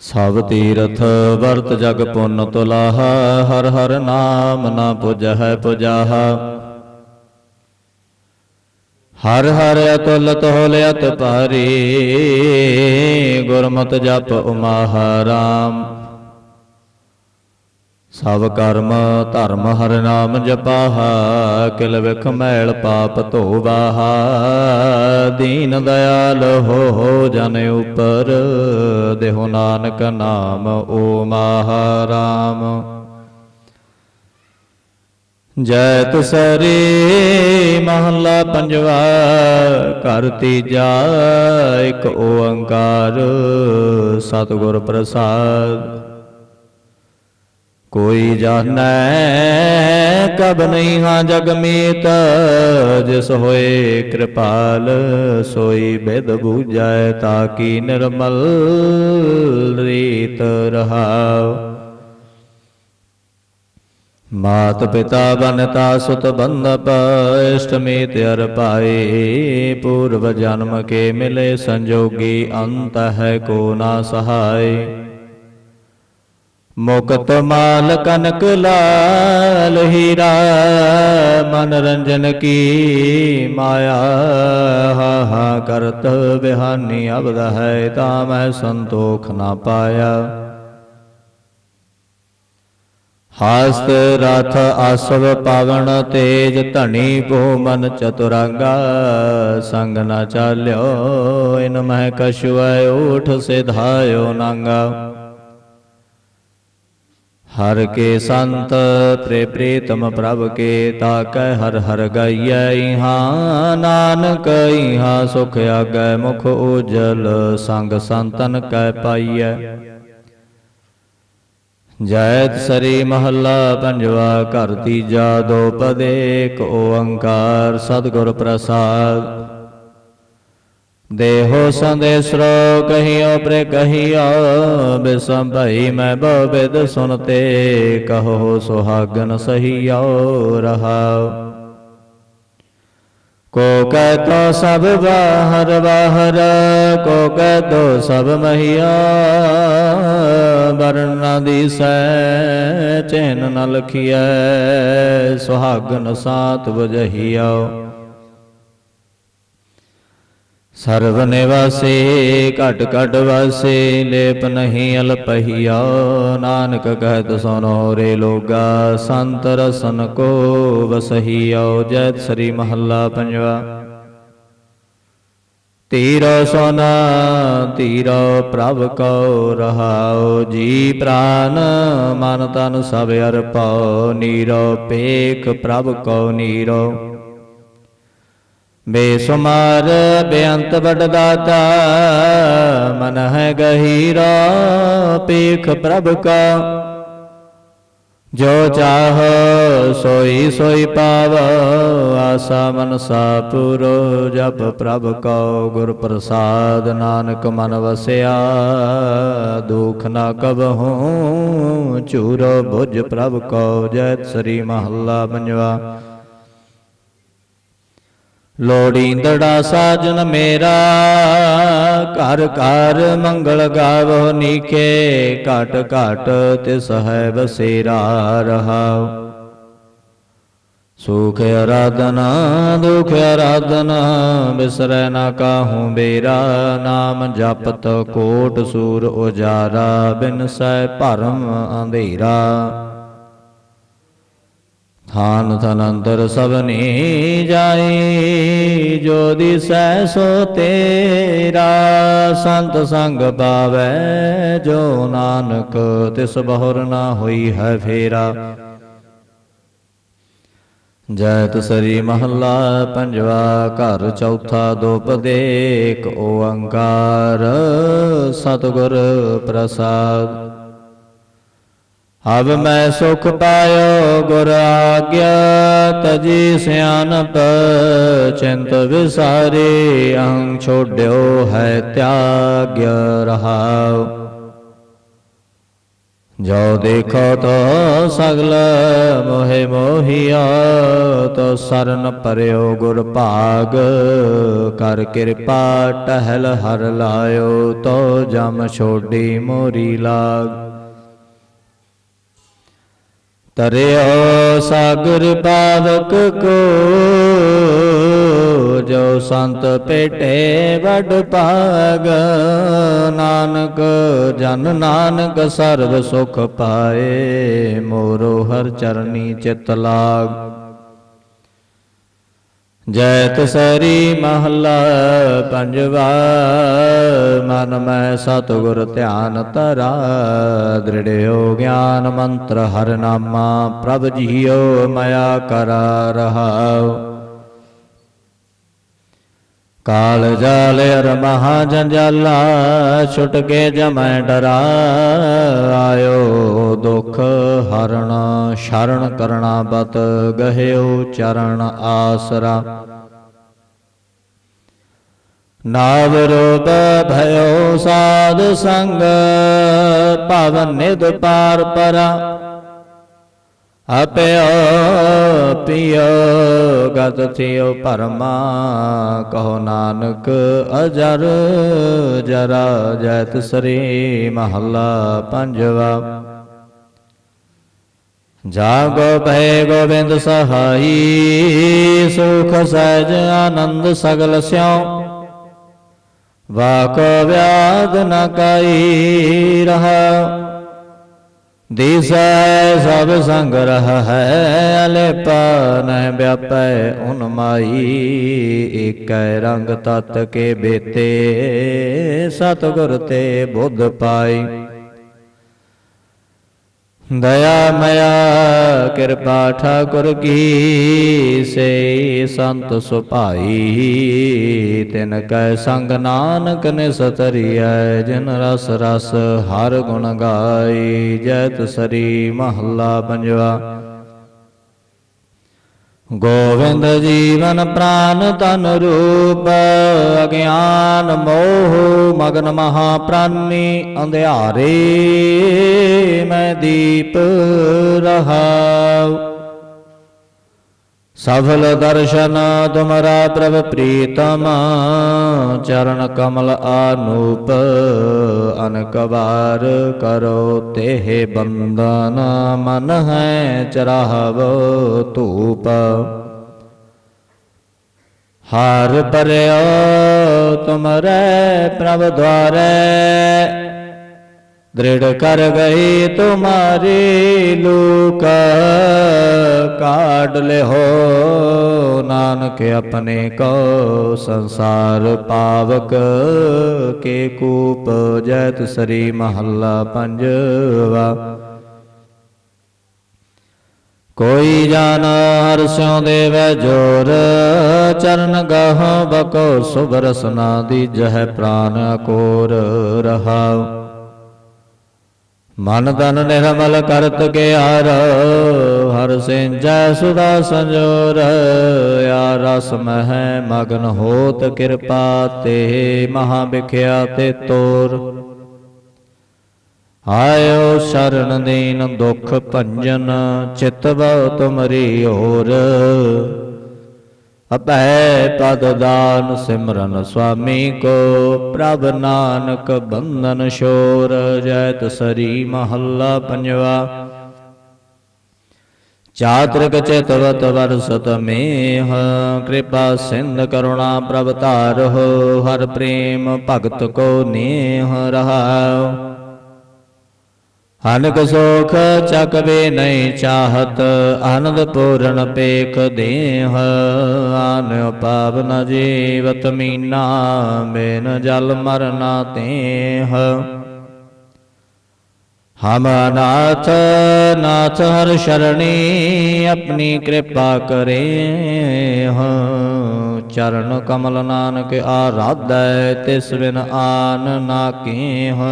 ਸਭ ਤੀਰਥ ਵਰਤ ਜਗ ਪੁੰਨ ਤੁਲਾਹਾ ਹਰ ਹਰ ਨਾਮ ਨਾ ਪੁਜਹਿ ਪੁਜਾਹਾ। ਹਰ ਹਰ ਅਤੁਲਤ ਹੋਲਿਅਤ ਭਾਰੀ ਗੁਰਮਤਿ ਜਪ ਉਮਾਹ ਰਾਮ। ਸਭ ਕਰਮ ਧਰਮ ਹਰ ਨਾਮ ਜਪਾਹਾ, ਕਿਲ ਵਿਖ ਮੈਲ ਪਾਪ ਧੋਵਾਹਾ। ਦੀਨ ਦਿਆਲ ਹੋ ਹੋ ਜਨ ਉਪਰ, ਦੇਹੁ ਨਾਨਕ ਨਾਮ ਓ ਰਾਮ ਜੈ ਤਸਰੇ ਮਹੱਲਾ ਪੰਜਵਾ, ਘਰ ਤੀਜਾ, ਇੱਕ ਓੰਕਾਰ, ਸਤਿਗੁਰ ਪ੍ਰਸਾਦ। ਕੋਈ ਜਾਣੈ, ਕਬ ਨਹੀਂ ਹਾਂ ਜਗ ਮੀਤ, ਜਿਸ ਹੋਏ ਕਿਰਪਾਲ ਸੋਈ ਬਿਦ ਬੂਝੈ ਤਾਕੀ ਨਿਰਮਲ ਰੀਤ ਰਹਾਉ। ਮਾਤ ਪਿਤਾ ਬਨਤਾ ਸੁਤ ਬੰਦਪ ਇਸ਼ਟਮੀਤ ਅਰ ਪਾਏ, ਪੂਰਵ ਜਨਮ ਕੇ ਮਿਲੇ ਸੰਜੋਗੀ ਅੰਤ ਹੈ ਕੋ ਨਾ ਸਹਾਈ ਮੁਕਤ ਮਾਲ ਕਨਕ ਲਾਲ ਹੀਰਾ, ਮਨਰੰਜਨ ਕੀ ਮਾਇਆ ਹਾ ਹਾ ਕਰਤ ਬਿਹਾਨੀ ਅਬਦ ਹੈ, ਤਾਂ ਮੈਂ ਸੰਤੋਖ ਨਾ ਪਾਇਆ। ਹਸਤ ਰਥ ਆਸਵ ਪਾਵਨ ਤੇਜ ਧਣੀ ਭੂ ਮਨ ਚਤੁਰੰਗਾ, ਸੰਗ ਨਾ ਚਾਲਿਓ, ਇਨ ਮਹਿ ਕਛੁਐ ਊਠ ਸਿਧਾਇਓ ਨਾਂਗਾ। ਹਰ ਕੇ ਸੰਤ ਪ੍ਰੇ ਪ੍ਰੀਤਮ ਪ੍ਰਭ ਕੇ ਤਾਕੈ ਹਰ ਹਰ ਗਈਐ ਇਹਾਂ ਨਾਨਕ ਇਹਾਂ ਸੁਖ ਆਗੈ ਮੁਖ ਉਜਲ ਸੰਗ ਸੰਤਨ ਕੈ ਪਾਈਐ। ਜੈਤ ਸਰੀ ਮਹੱਲਾ ਪੰਜਵਾ, ਘਰ ਤੀਜਾ, ਦੋ ਪਦੇ ਏਕ ਓੰਕਾਰ ਸਤਿਗੁਰ ਪ੍ਰਸਾਦ। ਦੇਹੋ ਸੰਦੇਸਰੋ ਕਹੀਓ ਪ੍ਰੇ ਕਹੀਓ ਬਿਸਮ ਭਈ ਮੈਂ ਬਹੁ ਬਿਦ ਸੁਨਤੇ, ਕਹੋ ਸੁਹਾਗਨ ਸਹੀਓ, ਰਹਾਉ। ਕੋ ਕਹਿ ਤੋ ਸਭ ਬਾਹਰ ਬਾਹਰ, ਕੋ ਕਹਿ ਤੋ ਸਭ ਮਹੀਆ, ਵਰਨਾ ਦੀਸੈ ਚੈਨ ਨ ਲਖੀਐ, ਸੁਹਾਗਨ ਸਾਤ ਬਜਹੀਓ ਸਰਵ ਨਿਵਾਸੀ ਘਟ ਘਟ ਵਾਸੀ, ਲੇਪ ਨਹੀਂ ਅਲਪਹੀਆ। ਨਾਨਕ ਕਹਿਤ ਸੁਨੋ ਰੇ ਲੋਗਾ, ਸੰਤ ਰਸਨ ਕੋ ਵਸਹੀਓ ਜੈ ਸ੍ਰੀ ਮਹੱਲਾ ਪੰਜਵਾ। ਤੀਰੋ ਸੋਨਾ, ਤੀਰੋ ਪ੍ਰਭ ਕਉ ਰਹਾਉ। ਜੀ ਪ੍ਰਾਨ, ਮਨ ਤਨ ਸਭ ਅਰਪਾਉ। ਨੀਰੋ ਪੇਖ ਪ੍ਰਭ ਕਉ ਨੀਰੋ। ਬੇਸੁਮਾਰ ਬੇਅੰਤ ਵਡਦਾਤਾ, ਮਨ ਹੈ ਗਹੀਰਾ ਪੇਖ ਪ੍ਰਭ ਕਾ। ਜੋ ਚਾਹ ਸੋਈ ਸੋਈ ਪਾਵ, ਆਸਾ ਮਨਸਾ ਪੂਰੋ ਜਪ ਪ੍ਰਭ ਕਉ ਗੁਰ ਪ੍ਰਸਾਦ ਨਾਨਕ ਮਨ ਵਸਿਆ, ਦੁਖ ਨਾ ਕਬਹੂ, ਚੂਰੋ ਬੁਝ ਪ੍ਰਭ ਕਉ ਜੈ ਸ੍ਰੀ ਮਹੱਲਾ ਪੰਜਵਾ। ਲੋੜੀਂਦੜਾ ਸਾਜਨ ਮੇਰਾ, ਘਰ ਘਰ ਮੰਗਲ ਗਾਵੋ ਨੀਕੇ ਘਟ ਘਟ ਤਿਸ ਹੈ ਬਸੇਰਾ ਰਹਾਉ। ਸੁਖ ਅਰਾਧਨਾ, ਦੁਖ ਅਰਾਧਨਾ, ਬਿਸਰੈ ਨਾ ਕਾਹੂ ਬੇਰਾ, ਨਾਮ ਜਪਤ ਕੋਟ ਸੂਰ ਉਜਾਰਾ, ਬਿਨ ਸੈ ਭਰਮ ਅੰਧੇਰਾ। ਥਾਨ ਥਨ ਅੰਦਰ ਸਭਨੀ ਜਾਈ ਜੋ ਦਿਸੈ ਸੋ ਤੇਰਾ। ਸੰਤ ਸੰਗ ਪਾਵੈ ਜੋ ਨਾਨਕ, ਤਿਸ ਬਹੁਰ ਨਾ ਹੋਈ ਹੈ ਫੇਰਾ। ਜੈਤ ਸਰੀ ਮਹੱਲਾ ਪੰਜਵਾ, ਘਰ ਚੌਥਾ ਦੋ ਪਦੇ ਏਕ ਓੰਕਾਰ ਸਤਿਗੁਰ ਪ੍ਰਸਾਦ। ਹਵ ਮੈਂ ਸੁਖ ਪਾਇਓ ਗੁਰ ਆਗਿਆ ਤਜੀ ਸਿਆਨਪ, ਚਿੰਤ ਵਿਸਾਰੇ ਅਹੰ ਛੋੜਿਓ ਹੈ ਤਿਆਗ ਰਹਾਉ। ਜੋ ਦੇਖੋ ਤੋ ਸਗਲ ਮੋਹਿ ਮੋਹਿਆ, ਤੋ ਸਰਨ ਪਰਿਓ ਗੁਰ ਭਾਗ। ਕਰ ਕਿਰਪਾ ਟਹਿਲ ਹਰ ਲਾਇਓ, ਤੋ ਜਮ ਛੋਡੀ ਮੋਰੀ ਲਾਗ। ਤਰਿਓ ਸਾਗਰ ਪਾਵਕ ਕੋ, ਜੋ ਸੰਤ ਪੇਟੇ ਵਡ ਭਾਗ, ਨਾਨਕ ਜਨ ਨਾਨਕ ਸਰਬ ਸੁਖ ਪਾਏ, ਮੋਰੋ ਹਰ ਚਰਨੀ ਚਿਤ ਲਾਗ। ਜੈਤ ਸਰੀ ਮਹਲਾ ਪੰਜਵਾ ਮਨ ਮੈਂ ਸਤਿਗੁਰ ਧਿਆਨ ਧਰਾ ਦ੍ਰਿੜਿਓ ਗਿਆਨ ਮੰਤਰ ਹਰ ਨਾਮਾ, ਪ੍ਰਭ ਜੀਓ ਮਇਆ ਕਰਾ ਰਹਾਉ। ਕਾਲ ਜਾਲ ਅਰ ਮਹਾ ਜੰਜਾਲਾ ਛੁਟ ਕੇ ਜਮੈ ਡਰਾ। ਆਇਓ ਦੁਖ ਹਰਣ ਸ਼ਰਨ ਕਰਣਾ ਬਤ, ਗਹਿਓ ਚਰਨ ਆਸਰਾ। ਨਾਵ ਰੂਪ ਭਇਓ ਸਾਧ ਸੰਗ ਭਵ ਨਿਦ ਪਾਰ ਪਰਾ। ਆਪਿਓ ਪਿਓ ਗਤ ਥਿਓ ਪਰਮਾ, ਕਹੋ ਨਾਨਕ ਅਜਰ, ਜਰਾ ਜੈਤ ਸ੍ਰੀ ਮਹੱਲਾ ਪੰਜਵਾ। ਜਾਗੋ ਭੈ ਗੋਬਿੰਦ ਸਹਾਈ, ਸੁਖ ਸਹਿਜ ਆਨੰਦ ਸਗਲ ਸਿਉ। ਵਾਕ ਵਿਆਦ ਨ ਕਾਈ ਰਹਾ। ਦਿਸੈ ਸਭ ਸੰਗ ਰਹ ਹੈ ਅਲੇਪਾ ਨਹਿ ਵਿਆਪੈ ਉਨ ਮਾਈ ਏਕੈ ਰੰਗ ਤਤ ਕੇ ਬੇਤੇ, ਸਤਿਗੁਰ ਤੇ ਬੁੱਧ ਪਾਈ। ਦਇਆ ਮਇਆ, ਕਿਰਪਾ ਠਾਕੁਰ ਕੀ ਸੇ ਸੰਤ ਸੁਭਾਈ। ਤਿਨ ਕੈ ਸੰਗ ਨਾਨਕ ਨੇ ਸਤਰੀਐ ਜਿਨ ਰਸ ਰਸ ਹਰ ਗੁਣ ਗਾਈ, ਜੈਤ ਸਰੀ ਮਹੱਲਾ ਪੰਜਵਾ। ਗੋਵਿੰਦ ਜੀਵਨ ਪ੍ਰਾਨ ਤਨ ਰੂਪ, ਅਗਿਆਨ ਮੋਹ ਮਗਨ ਮਹਾ ਪ੍ਰਾਨੀ ਅੰਧਿਆਰੇ ਮੈਂ ਦੀਪ ਰਹਾਉ। ਸਫਲ ਦਰਸ਼ਨ ਤੁਮਰਾ ਪ੍ਰਭ ਪ੍ਰੀਤਮ, ਚਰਨ ਕਮਲ ਆਨੂਪ, ਅਨਕਵਾਰ ਕਰੋ ਤੇਹ ਬੰਦਨ ਮਨ ਹੈ ਚਰਾਹਵੋ ਧੂਪ। ਹਰ ਪਰਿਓ ਤੁਮਰੇ ਪ੍ਰਭ ਦੁਆਰੇ, ਦ੍ਰਿੜ ਕਰ ਗਈ ਤੁਮਾਰੀ ਲੂਕਾ। ਢਾਡ ਲਿਹੋ, ਨਾਨਕ ਆਪਣੇ ਕੋ ਸੰਸਾਰ ਪਾਵਕ, ਕੇ ਕੂਪ ਜੈਤ ਸਰੀ ਮਹੱਲਾ ਪੰਜਵਾ। ਕੋਈ ਜਾਨ ਹਰਸਿਉ ਦੇਵੈ ਜੋਰ, ਚਰਨ ਗਹ ਬਕੋ ਸੁਭਰਸਨਾ ਦੀ ਜਹ ਪ੍ਰਾਨ ਕੋਰ ਰਹਾਉ। ਮਨ ਤਨ ਨਿਰਮਲ ਕਰਤ ਕੇ ਹਰ ਹਰ ਸਿੰਜੈ ਸੁਦਾ ਸੰਜੋਰ, ਆ ਰਸ ਮਹਿ ਮਗਨ ਹੋਤ ਕਿਰਪਾ ਤੇ ਮਹਾ ਵਿਖਿਆ ਤੇ ਤੋਰ। ਆਇਓ ਸ਼ਰਨ ਦੀਨ ਦੁਖ ਭੰਜਨ, ਚਿਤ ਬਉ ਤੁਮਰੀ ਹੋਰ। ਅਪੈ ਪਦ ਦਾਨ ਸਿਮਰਨ ਸੁਆਮੀ ਕੋ ਪ੍ਰਭ ਨਾਨਕ ਬੰਧਨ ਸ਼ੋਰ ਜੈਤ ਸਰੀ ਮਹੱਲਾ ਪੰਜਵਾ ਚਾਤ੍ਰਿਕ ਚਿਤਵਤ ਵਰਸਤ ਮੇਹ ਕਿਰਪਾ ਸਿੰਧ ਕਰੁਣਾ ਪ੍ਰਭ ਧਾਰਹੁ ਹਰ ਪ੍ਰੇਮ ਭਗਤ ਕੋ ਨੇਹ ਰਹਾਉ ਅਨਕ ਸੋਖ ਚੱਕਵੇ ਨਹੀਂ ਚਾਹਤ, ਆਨੰਦ ਪੂਰਨ ਪੇਖ ਦੇਹ। ਆਨ ਪਾਵਨ ਜੀਵਤ ਮੀਨਾ ਮੇਨ ਜਲ ਮਰਨਾ ਤੇਹ। ਹਮ ਅਨਾਥ, ਨਾਥ ਹਰ ਸ਼ਰਣੀ ਆਪਣੀ ਕਿਰਪਾ ਕਰੇ ਚਰਨ ਕਮਲ ਨਾਨਕ ਆਰਾਧੈ, ਤਿਸ ਬਿਨ ਆਨ ਨਾ ਕੀਹ।